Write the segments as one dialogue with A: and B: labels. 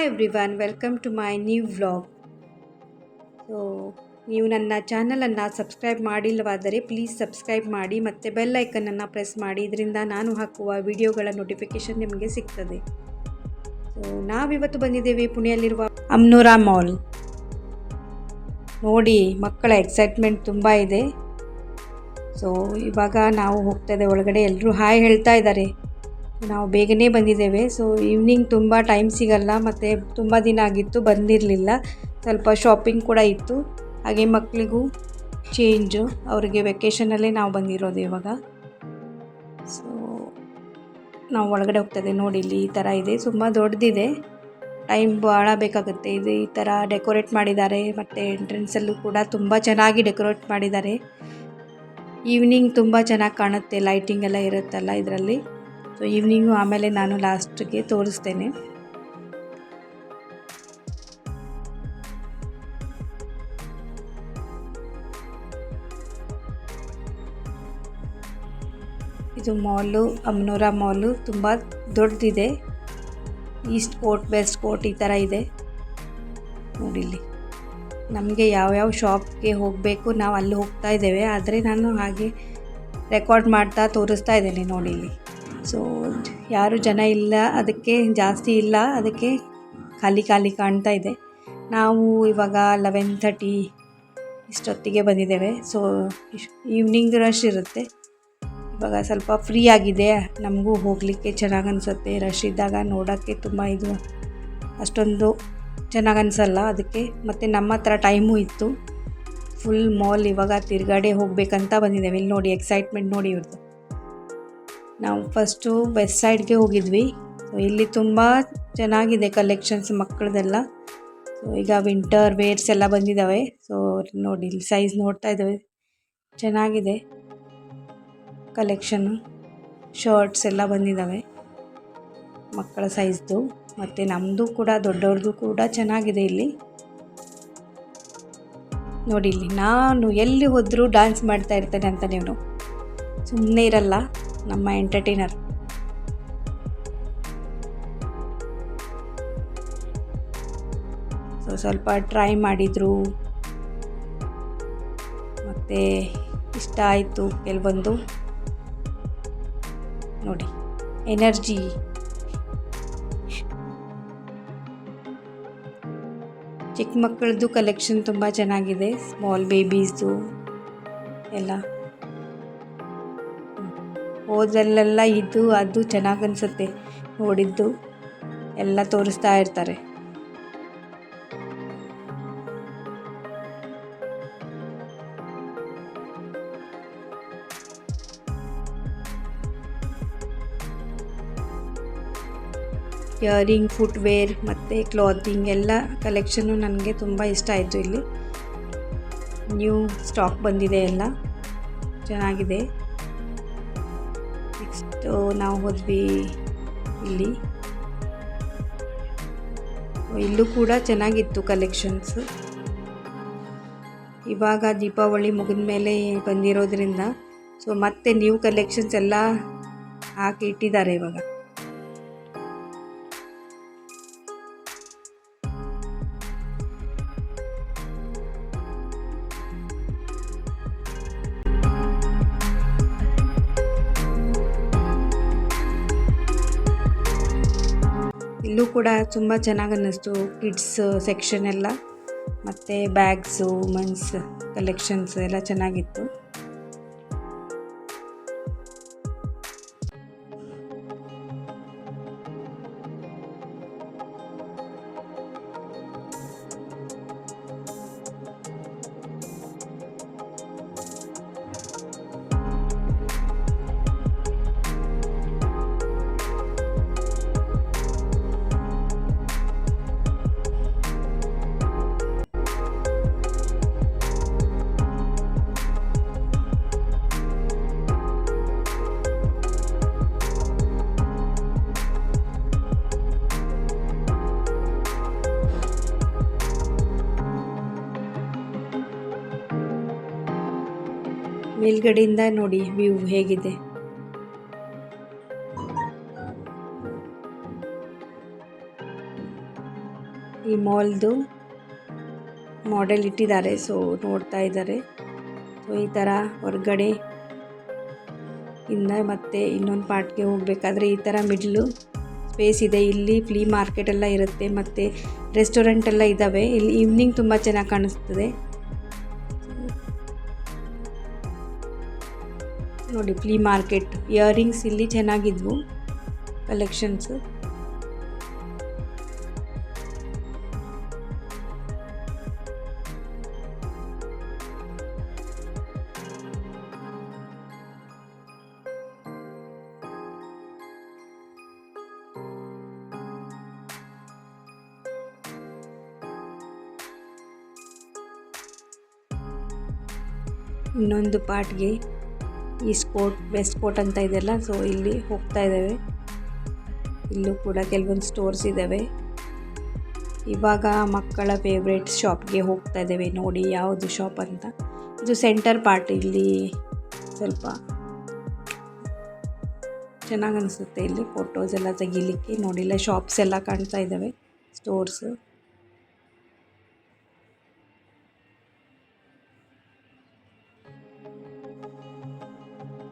A: Hi everyone welcome to my new vlog so ನೀವು ನನ್ನ ಚಾನಲನ್ನು ಸಬ್ಸ್ಕ್ರೈಬ್ ಮಾಡಿಲ್ಲವಾದರೆ ಪ್ಲೀಸ್ ಸಬ್ಸ್ಕ್ರೈಬ್ ಮಾಡಿ ಮತ್ತು ಬೆಲ್ ಐಕನನ್ನು ಪ್ರೆಸ್ ಮಾಡಿ. ಇದರಿಂದ ನಾನು ಹಾಕುವ ವಿಡಿಯೋಗಳ ನೋಟಿಫಿಕೇಷನ್ ನಿಮಗೆ ಸಿಗ್ತದೆ. ಸೊ ನಾವಿವತ್ತು ಬಂದಿದ್ದೇವೆ ಪುಣೆಯಲ್ಲಿರುವ ಅಮ್ನೂರಾ ಮಾಲ್ ನೋಡಿ, ಮಕ್ಕಳ ಎಕ್ಸೈಟ್ಮೆಂಟ್ ತುಂಬ ಇದೆ. ಸೊ ಇವಾಗ ನಾವು ಹೋಗ್ತದೆ ಒಳಗಡೆ ಎಲ್ಲರೂ ಹಾಯ್ ಹೇಳ್ತಾ ಇದ್ದಾರೆ. ನಾವು ಬೇಗನೆ ಬಂದಿದ್ದೇವೆ. ಸೊ ಈವ್ನಿಂಗ್ ತುಂಬ ಟೈಮ್ ಸಿಗಲ್ಲ. ಮತ್ತು ತುಂಬ ದಿನ ಆಗಿತ್ತು, ಬಂದಿರಲಿಲ್ಲ. ಸ್ವಲ್ಪ ಶಾಪಿಂಗ್ ಕೂಡ ಇತ್ತು. ಹಾಗೆ ಮಕ್ಕಳಿಗೂ ಚೇಂಜು ಅವರಿಗೆ ವೆಕೇಷನಲ್ಲೇ ನಾವು ಬಂದಿರೋದು ಇವಾಗ. ಸೊ ನಾವು ಒಳಗಡೆ ಹೋಗ್ತದೆ ನೋಡಿ ಇಲ್ಲಿ ಈ ಥರ ಇದೆ. ತುಂಬ ದೊಡ್ಡದಿದೆ ಟೈಮ್ ಭಾಳ ಬೇಕಾಗುತ್ತೆ. ಇದು ಈ ಥರ ಡೆಕೋರೇಟ್ ಮಾಡಿದ್ದಾರೆ. ಮತ್ತು ಎಂಟ್ರೆನ್ಸಲ್ಲೂ ಕೂಡ ತುಂಬ ಚೆನ್ನಾಗಿ ಡೆಕೋರೇಟ್ ಮಾಡಿದ್ದಾರೆ. ಈವ್ನಿಂಗ್ ತುಂಬ ಚೆನ್ನಾಗಿ ಕಾಣುತ್ತೆ. ಲೈಟಿಂಗ್ ಎಲ್ಲ ಇರುತ್ತಲ್ಲ ಇದರಲ್ಲಿ. ಸೊ ಈವ್ನಿಂಗು ಆಮೇಲೆ ನಾನು ಲಾಸ್ಟ್ಗೆ ತೋರಿಸ್ತೇನೆ. ಇದು ಮಾಲು ಅಮ್ನೂರ ಮಾಲು ತುಂಬ ದೊಡ್ಡದಿದೆ ಈಸ್ಟ್ ಕೋರ್ಟ್ ವೆಸ್ಟ್ ಕೋಟ್ ಈ ಥರ ಇದೆ. ನೋಡಿಲ್ಲಿ ನಮಗೆ ಯಾವ್ಯಾವ ಶಾಪ್ಗೆ ಹೋಗಬೇಕು ನಾವು ಅಲ್ಲಿ ಹೋಗ್ತಾ ಇದ್ದೇವೆ. ಆದರೆ ನಾನು ಹಾಗೆ ರೆಕಾರ್ಡ್ ಮಾಡ್ತಾ ತೋರಿಸ್ತಾ ಇದ್ದೇನೆ ನೋಡಿ ಇಲ್ಲಿ. ಸೊ ಯಾರು ಜನ ಇಲ್ಲ, ಅದಕ್ಕೆ ಜಾಸ್ತಿ ಇಲ್ಲ, ಅದಕ್ಕೆ ಖಾಲಿ ಖಾಲಿ ಕಾಣ್ತಾ ಇದೆ. ನಾವು ಇವಾಗ ಲೆವೆನ್ ಥರ್ಟಿ ಇಷ್ಟೊತ್ತಿಗೆ ಬಂದಿದ್ದೇವೆ. ಸೊ ಈವ್ನಿಂಗ್ ರಶ್ ಇರುತ್ತೆ. ಇವಾಗ ಸ್ವಲ್ಪ ಫ್ರೀ ಆಗಿದೆ. ನಮಗೂ ಹೋಗಲಿಕ್ಕೆ ಚೆನ್ನಾಗಿ ಅನಿಸುತ್ತೆ. ರಶ್ ಇದ್ದಾಗ ನೋಡೋಕ್ಕೆ ತುಂಬ ಇದು, ಅಷ್ಟೊಂದು ಚೆನ್ನಾಗಿ ಅನಿಸಲ್ಲ. ಅದಕ್ಕೆ ಮತ್ತು ನಮ್ಮ ಹತ್ರ ಟೈಮು ಇತ್ತು. ಫುಲ್ ಮಾಲ್ ಇವಾಗ ತಿರುಗಾಡೆ ಹೋಗಬೇಕಂತ ಬಂದಿದ್ದೇವೆ. ಇಲ್ಲಿ ನೋಡಿ ಎಕ್ಸೈಟ್ಮೆಂಟ್ ನೋಡಿ ಇವ್ರದ್ದು ನಾವು ಫಸ್ಟು ವೆಸ್ಟ್ ಸೈಡ್ಗೆ ಹೋಗಿದ್ವಿ. ಸೊ ಇಲ್ಲಿ ತುಂಬ ಚೆನ್ನಾಗಿದೆ ಕಲೆಕ್ಷನ್ಸ್ ಮಕ್ಕಳದೆಲ್ಲ. ಸೊ ಈಗ ವಿಂಟರ್ ವೇರ್ಸ್ ಎಲ್ಲ ಬಂದಿದ್ದಾವೆ ಸೊ ನೋಡಿ, ಇಲ್ಲಿ ಸೈಜ್ ನೋಡ್ತಾ ಇದ್ದಾವೆ ಚೆನ್ನಾಗಿದೆ ಕಲೆಕ್ಷನ್ನು ಶರ್ಟ್ಸ್ ಎಲ್ಲ ಬಂದಿದ್ದಾವೆ ಮಕ್ಕಳ ಸೈಜ್ದು ಮತ್ತು ನಮ್ಮದು ಕೂಡ ದೊಡ್ಡವ್ರದ್ದು ಕೂಡ ಚೆನ್ನಾಗಿದೆ ಇಲ್ಲಿ. ನೋಡಿ, ಇಲ್ಲಿ ನಾನು ಎಲ್ಲಿ ಹೋದರೂ ಡ್ಯಾನ್ಸ್ ಮಾಡ್ತಾ ಇರ್ತೇನೆ ಅಂತ ನೀವು ಸುಮ್ಮನೆ ಇರಲ್ಲ. ನಮ್ಮ ಎಂಟರ್ಟೈನರ್. ಸೊ ಸ್ವಲ್ಪ ಟ್ರೈ ಮಾಡಿದರು. ಮತ್ತು ಇಷ್ಟ ಆಯಿತು ಕೆಲವೊಂದು ನೋಡಿ, ಎನರ್ಜಿ. ಚಿಕ್ಕ ಮಕ್ಕಳದ್ದು ಕಲೆಕ್ಷನ್ ತುಂಬ ಚೆನ್ನಾಗಿದೆ. ಸ್ಮಾಲ್ ಬೇಬೀಸ್ದು ಎಲ್ಲ. ಹೋದಲ್ಲೆಲ್ಲ ಇದು, ಅದು ಚೆನ್ನಾಗಿ ಅನಿಸುತ್ತೆ. ನೋಡಿದ್ದು ಎಲ್ಲ ತೋರಿಸ್ತಾ ಇರ್ತಾರೆ. ಇಯರಿಂಗ್ ಫುಟ್ವೇರ್ ಮತ್ತು ಕ್ಲಾತಿಂಗ್ ಎಲ್ಲ ಕಲೆಕ್ಷನ್ನು ನನಗೆ ತುಂಬ ಇಷ್ಟ ಆಯಿತು ಇಲ್ಲಿ. ನ್ಯೂ ಸ್ಟಾಕ್ ಬಂದಿದೆ ಎಲ್ಲ. ಚೆನ್ನಾಗಿದೆ. ನೆಕ್ಸ್ಟು ನಾವು ಹೋದ್ವಿ ಇಲ್ಲಿ. ಇಲ್ಲೂ ಕೂಡ ಚೆನ್ನಾಗಿತ್ತು ಕಲೆಕ್ಷನ್ಸು ಇವಾಗ ದೀಪಾವಳಿ ಮುಗಿದ ಮೇಲೆ ಬಂದಿರೋದ್ರಿಂದ ಸೊ ಮತ್ತೆ ನ್ಯೂ ಕಲೆಕ್ಷನ್ಸ್ ಎಲ್ಲ ಹಾಕಿ ಇಟ್ಟಿದ್ದಾರೆ ಇವಾಗ. ಇಲ್ಲೂ ಕೂಡ ತುಂಬ ಚೆನ್ನಾಗಿ ಅನ್ನಿಸ್ತು. ಕಿಡ್ಸ್ ಸೆಕ್ಷನ್ ಎಲ್ಲ. ಮತ್ತು ಬ್ಯಾಗ್ಸು ಮನ್ಸ್ ಕಲೆಕ್ಷನ್ಸ್ ಎಲ್ಲ ಚೆನ್ನಾಗಿತ್ತು. ಮೇಲ್ಗಡೆಯಿಂದ ನೋಡಿ ವ್ಯೂ ಹೇಗಿದೆ. ಈ ಮಾಲ್ದು ಮಾಡೆಲ್ ಇಟ್ಟಿದ್ದಾರೆ ಸೊ ನೋಡ್ತಾ ಇದ್ದಾರೆ. ಸೊ ಈ ಥರ ಹೊರಗಡೆ ಇಂದ ಮತ್ತೆ ಇನ್ನೊಂದು ಪಾರ್ಟ್ಗೆ ಹೋಗಬೇಕಾದ್ರೆ ಈ ಥರ ಮಿಡ್ಲು ಸ್ಪೇಸ್ ಇದೆ. ಇಲ್ಲಿ ಫ್ಲೀ ಮಾರ್ಕೆಟ್ ಎಲ್ಲ ಇರುತ್ತೆ, ಮತ್ತು ರೆಸ್ಟೋರೆಂಟ್ ಎಲ್ಲ ಇದ್ದಾವೆ. ಇಲ್ಲಿ ಈವ್ನಿಂಗ್ ತುಂಬ ಚೆನ್ನಾಗಿ ಕಾಣಿಸ್ತದೆ. ನೋಡಿ ಫ್ಲೀ ಮಾರ್ಕೆಟ್ ಇಯರಿಂಗ್ಸ್ ಇಲ್ಲಿ ಚೆನ್ನಾಗಿದ್ವು ಕಲೆಕ್ಷನ್ಸು ಇನ್ನೊಂದು ಪಾರ್ಟ್ಗೆ ಈಸ್ಟ್ ಕೋಟ್ ವೆಸ್ಟ್ ಕೋಟ್ ಅಂತ ಇದೆಯಲ್ಲ ಸೊ ಇಲ್ಲಿ ಹೋಗ್ತಾ ಇದ್ದಾವೆ. ಇಲ್ಲೂ ಕೂಡ ಕೆಲವೊಂದು ಸ್ಟೋರ್ಸ್ ಇದ್ದಾವೆ. ಇವಾಗ ಮಕ್ಕಳ ಫೇವ್ರೇಟ್ ಶಾಪ್ಗೆ ಹೋಗ್ತಾ ಇದ್ದೇವೆ, ನೋಡಿ ಯಾವುದು ಶಾಪ್ ಅಂತ. ಇದು ಸೆಂಟರ್ ಪಾರ್ಟ್ ಇಲ್ಲಿ ಸ್ವಲ್ಪ ಚೆನ್ನಾಗಿ ಅನಿಸುತ್ತೆ ಇಲ್ಲಿ ಫೋಟೋಸ್ ಎಲ್ಲ ತೆಗಿಲಿಕ್ಕೆ. ನೋಡಿಲ್ಲ ಶಾಪ್ಸ್ ಎಲ್ಲ ಕಾಣ್ತಾ ಇದ್ದಾವೆ ಸ್ಟೋರ್ಸ್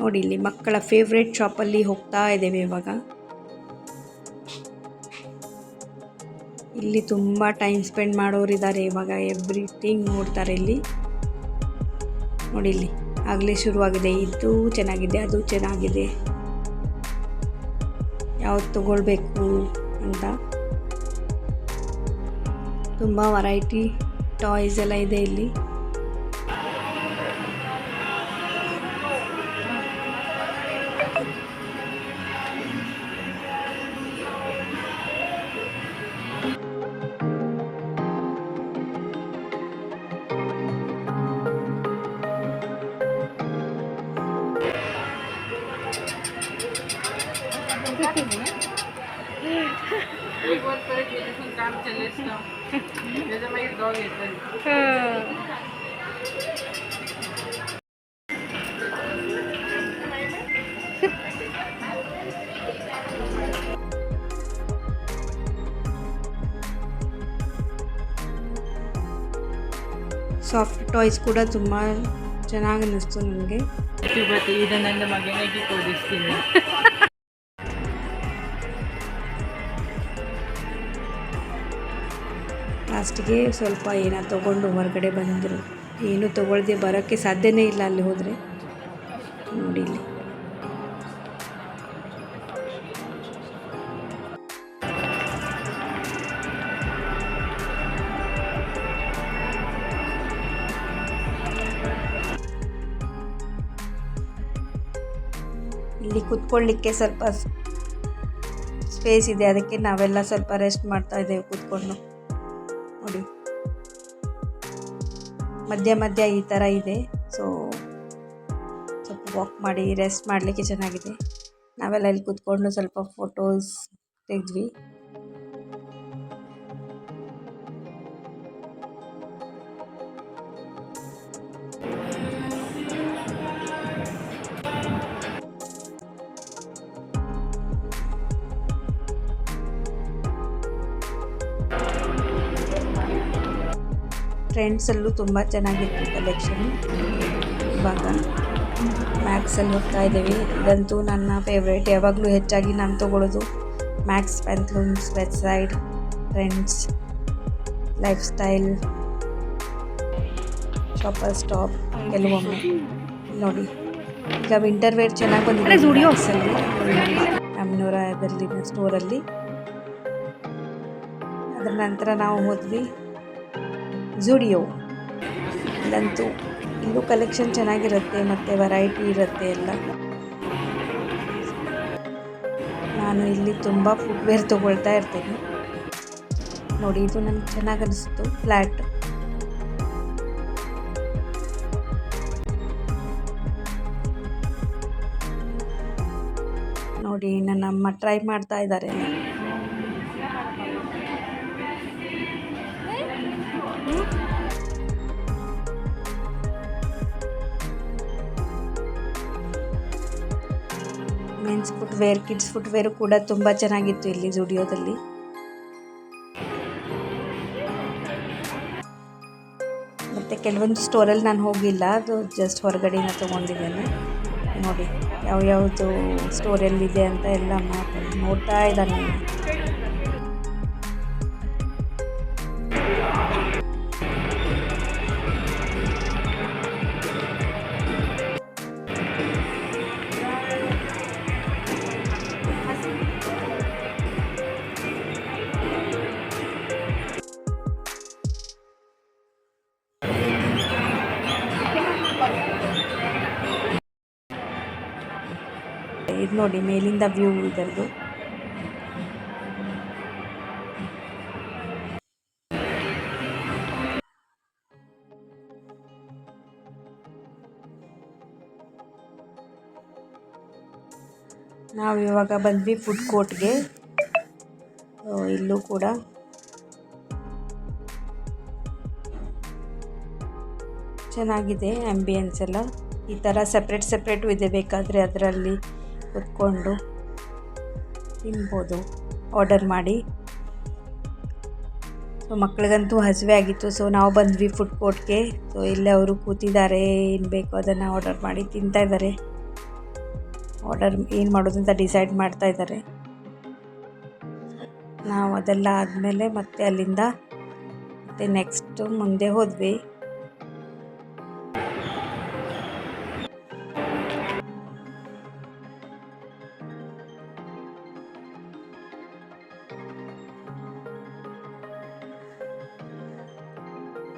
A: ನೋಡಿ, ಇಲ್ಲಿ ಮಕ್ಕಳ ಫೇವ್ರೇಟ್ ಶಾಪಲ್ಲಿ ಹೋಗ್ತಾ ಇದ್ದೇವೆ ಇವಾಗ. ಇಲ್ಲಿ ತುಂಬ ಟೈಮ್ ಸ್ಪೆಂಡ್ ಮಾಡೋರಿದ್ದಾರೆ ಇವಾಗ ಎವ್ರಿಥಿಂಗ್ ನೋಡ್ತಾರೆ ಇಲ್ಲಿ. ನೋಡಿ ಇಲ್ಲಿ, ಆಗಲೇ ಶುರುವಾಗಿದೆ. ಇದು ಚೆನ್ನಾಗಿದೆ, ಅದು ಚೆನ್ನಾಗಿದೆ. ಯಾವ್ದು ತಗೊಳ್ಬೇಕು ಅಂತ. ತುಂಬ ವೆರೈಟಿ ಟಾಯ್ಸ್ ಎಲ್ಲ ಇದೆ ಇಲ್ಲಿ. ಸಾಫ್ಟ್ ಟಾಯ್ಸ್ ಕೂಡ ತುಂಬ ಚೆನ್ನಾಗಿ ಅನ್ನಿಸ್ತು ನನಗೆ.
B: ಇವತ್ತು ಇದು ನನ್ನ ಮಗನಿಗೆ ಕೊಡಿಸ್ತೀನಿ
A: ಲಾಸ್ಟಿಗೆ ಸ್ವಲ್ಪ ಏನೋ ತೊಗೊಂಡು ಹೊರಗಡೆ ಬಂದರು. ಏನು ತೊಗೊಳ್ದೆ ಬರೋಕ್ಕೆ ಸಾಧ್ಯನೇ ಇಲ್ಲ ಅಲ್ಲಿ ಹೋದರೆ. ನೋಡಿ ಇಲ್ಲಿ. ಇಲ್ಲಿ ಕುತ್ಕೊಳ್ಳಿಕ್ಕೆ ಸ್ವಲ್ಪ ಸ್ಪೇಸ್ ಇದೆ. ಅದಕ್ಕೆ ನಾವೆಲ್ಲ ಸ್ವಲ್ಪ ರೆಸ್ಟ್ ಮಾಡ್ತಾ ಇದ್ದೇವೆ ಕೂತ್ಕೊಂಡು. ನೋಡಿ. ಮಧ್ಯ ಮಧ್ಯ ಈ ಥರ ಇದೆ. ಸೊ ಸ್ವಲ್ಪ ವಾಕ್ ಮಾಡಿ ರೆಸ್ಟ್ ಮಾಡಲಿಕ್ಕೆ ಚೆನ್ನಾಗಿದೆ. ನಾವೆಲ್ಲ ಇಲ್ಲಿ ಕೂತ್ಕೊಂಡು ಸ್ವಲ್ಪ ಫೋಟೋಸ್ ತೆಗೆದ್ವಿ. ಟ್ರೆಂಡ್ಸಲ್ಲೂ ತುಂಬ ಚೆನ್ನಾಗಿತ್ತು ಕಲೆಕ್ಷನ್ ಇವಾಗ ಮ್ಯಾಕ್ಸಲ್ಲಿ ಹೋಗ್ತಾ ಇದ್ದೀವಿ. ಇದಂತೂ ನನ್ನ ಫೇವ್ರೇಟ್ ಯಾವಾಗಲೂ ಹೆಚ್ಚಾಗಿ ನಾನು ತೊಗೊಳ್ಳೋದು Max Pantaloons website friends Trends Lifestyle Shopper Stop ಕೆಲವೊಮ್ಮೆ. ನೋಡಿ ಈಗ ವಿಂಟರ್ ವೇರ್ ಚೆನ್ನಾಗಿ ಬಂದಿದೆ ಜೂಡಿಯೋಸಲ್ಲಿ ಅಮ್ನೂರದಲ್ಲಿನ ಸ್ಟೋರಲ್ಲಿ ಅದರ ನಂತರ ನಾವು ಹೋದ್ವಿ. ಝುಡಿಯೋ. ಇಲ್ಲಂತೂ ಇಲ್ಲೂ ಕಲೆಕ್ಷನ್ ಚೆನ್ನಾಗಿರುತ್ತೆ, ಮತ್ತು ವೆರೈಟಿ ಇರುತ್ತೆ ಎಲ್ಲ. ನಾನು ಇಲ್ಲಿ ತುಂಬ ಫುಟ್ವೇರ್ ತೊಗೊಳ್ತಾ ಇರ್ತೀನಿ. ನೋಡಿ, ಇದು ನನಗೆ ಚೆನ್ನಾಗಿ ಅನಿಸ್ತು ಫ್ಲ್ಯಾಟ್ ನೋಡಿ, ನನ್ನ ಅಮ್ಮ ಟ್ರೈ ಮಾಡ್ತಾ ಇದ್ದಾರೆ. ಫುಟ್ವೇರ್ ಕಿಡ್ಸ್ ಫುಟ್ವೇರು ಕೂಡ ತುಂಬ ಚೆನ್ನಾಗಿತ್ತು ಇಲ್ಲಿ ಸ್ಟುಡಿಯೋದಲ್ಲಿ ಮತ್ತು ಕೆಲವೊಂದು ಸ್ಟೋರಲ್ಲಿ ನಾನು ಹೋಗಿಲ್ಲ, ಅದು ಜಸ್ಟ್ ಹೊರಗಡೆನ ತೊಗೊಂಡಿದ್ದೇನೆ. ನೋಡಿ ಯಾವ ಯಾವ್ದು ಸ್ಟೋರಿಯಲ್ಲಿದೆ ಅಂತ ಎಲ್ಲ ನೋಡ್ತಾ ಇದ್ದಾನೆ. ಇದು ನೋಡಿ, ಮೇಲಿಂದ ವ್ಯೂ ಇದರದು ನಾವು ಇವಾಗ ಬಂದ್ವಿ ಫುಡ್ ಕೋರ್ಟ್ಗೆ ಇಲ್ಲೂ ಕೂಡ. ಚೆನ್ನಾಗಿದೆ ಆ್ಯಂಬಿಯನ್ಸ್ ಎಲ್ಲ. ಈ ಥರ ಸಪ್ರೇಟ್ ಸಪ್ರೇಟು ಇದೆ ಬೇಕಾದರೆ ಅದರಲ್ಲಿ ಕುತ್ಕೊಂಡು ತಿನ್ಬೋದು. ಆರ್ಡರ್ ಮಾಡಿ. ಸೊ ಮಕ್ಳಿಗಂತೂ ಹಸಿವೆ ಆಗಿತ್ತು. ಸೊ ನಾವು ಬಂದ್ವಿ ಫುಡ್ ಕೋರ್ಟ್ಗೆ ಸೊ ಇಲ್ಲೇ ಅವರು ಕೂತಿದ್ದಾರೆ. ಏನು ಬೇಕೋ ಅದನ್ನು ಆರ್ಡರ್ ಮಾಡಿ ತಿಂತಾ ಇದ್ದಾರೆ. ಆರ್ಡರ್ ಏನು ಮಾಡೋದು ಅಂತ ಡಿಸೈಡ್ ಮಾಡ್ತಾ ಇದ್ದಾರೆ. ನಾವು ಅದೆಲ್ಲ ಆದಮೇಲೆ ಮತ್ತೆ ಅಲ್ಲಿಂದ ಮತ್ತೆ ನೆಕ್ಸ್ಟು ಮುಂದೆ ಹೋದ್ವಿ.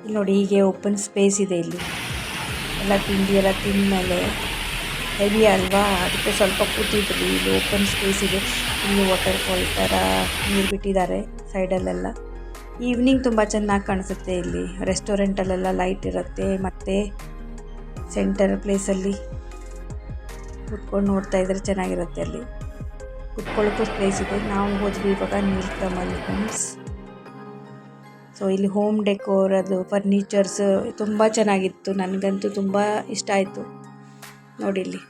A: ಇಲ್ಲಿ ನೋಡಿ, ಹೀಗೆ ಓಪನ್ ಸ್ಪೇಸ್ ಇದೆ ಇಲ್ಲಿ. ಎಲ್ಲ ತಿಂಡಿ ಎಲ್ಲ ತಿಂದಮೇಲೆ ಹೆವಿ ಅಲ್ವಾ? ಅದಕ್ಕೆ ಸ್ವಲ್ಪ ಕೂತಿದ್ರಿ ಇಲ್ಲಿ ಓಪನ್ ಸ್ಪೇಸ್ ಇದೆ. ಇಲ್ಲಿ ವಾಟರ್ ಫಾಲ್ ಥರ ನೀರು ಬಿಟ್ಟಿದ್ದಾರೆ ಸೈಡಲ್ಲೆಲ್ಲ ಈವ್ನಿಂಗ್ ತುಂಬ ಚೆನ್ನಾಗಿ ಕಾಣಿಸುತ್ತೆ ಇಲ್ಲಿ. ರೆಸ್ಟೋರೆಂಟಲ್ಲೆಲ್ಲ ಲೈಟ್ ಇರುತ್ತೆ. ಮತ್ತು ಸೆಂಟರ್ ಪ್ಲೇಸಲ್ಲಿ ಕುತ್ಕೊಂಡು ನೋಡ್ತಾ ಇದ್ರೆ ಚೆನ್ನಾಗಿರುತ್ತೆ ಅಲ್ಲಿ. ಕುತ್ಕೊಳ್ಳೋಕ್ಕೂ ಪ್ಲೇಸ್ ಇದೆ. ನಾವು ಹೋದ್ವಿ ಇವಾಗ ನೀಲ್ಕಮಲ್ ಹೋಮ್ಸ್ ಸೊ ಇಲ್ಲಿ ಹೋಮ್ ಡೆಕೋರ್ ಅದು ಫರ್ನಿಚರ್ಸ್ ತುಂಬ ಚೆನ್ನಾಗಿತ್ತು. ನನಗಂತೂ ತುಂಬ ಇಷ್ಟ ಆಯಿತು. ನೋಡಿ ಇಲ್ಲಿ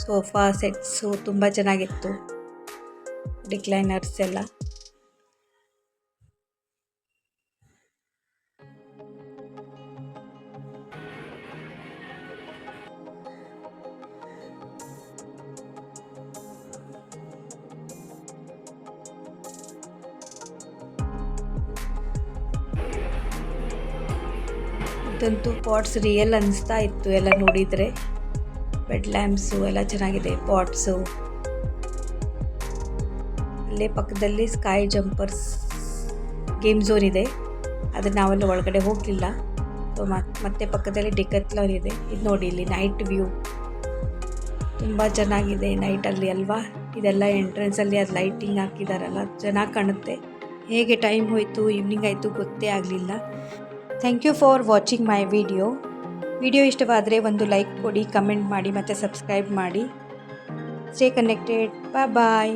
A: ಸೋಫಾ ಸೆಟ್ಸು ತುಂಬ ಚೆನ್ನಾಗಿತ್ತು. ಡಿಕ್ಲೈನರ್ಸ್ ಎಲ್ಲ. ಇದಂತೂ ಪಾಟ್ಸ್ ರಿಯಲ್ ಅನಿಸ್ತಾ ಇತ್ತು ಎಲ್ಲ ನೋಡಿದರೆ. ಬೆಡ್ ಲ್ಯಾಂಪ್ಸು ಎಲ್ಲ ಚೆನ್ನಾಗಿದೆ ಪಾಟ್ಸು ಅಲ್ಲೇ ಪಕ್ಕದಲ್ಲಿ ಸ್ಕೈ ಜಂಪರ್ಸ್ ಗೇಮ್ ಝೋನ್ ಇದೆ. ಅದು ನಾವೆಲ್ಲ ಒಳಗಡೆ ಹೋಗಲಿಲ್ಲ. ಸೊ ಮತ್ತೆ ಪಕ್ಕದಲ್ಲಿ ಡಿಕತ್ಲಾನ್ ಇದೆ. ಇದು ನೋಡಿ ಇಲ್ಲಿ ನೈಟ್ ವ್ಯೂ ತುಂಬ ಚೆನ್ನಾಗಿದೆ ನೈಟಲ್ಲಿ ಅಲ್ವಾ? ಇದೆಲ್ಲ ಎಂಟ್ರೆನ್ಸಲ್ಲಿ ಅದು ಲೈಟಿಂಗ್ ಹಾಕಿದಾರಲ್ಲ ಚೆನ್ನಾಗಿ ಕಾಣುತ್ತೆ. ಹೇಗೆ ಟೈಮ್ ಹೋಯಿತು ಈವ್ನಿಂಗ್ ಆಯಿತು, ಗೊತ್ತೇ ಆಗಲಿಲ್ಲ. Thank you for watching my video video ಇಷ್ಟವಾದರೆ ಒಂದು ಲೈಕ್ ಕೊಡಿ ಕಮೆಂಟ್ ಮಾಡಿ ಮತ್ತು ಸಬ್ಸ್ಕ್ರೈಬ್ ಮಾಡಿ. ಸ್ಟೇ ಕನೆಕ್ಟೆಡ್ ಬಾಯ್ ಬಾಯ್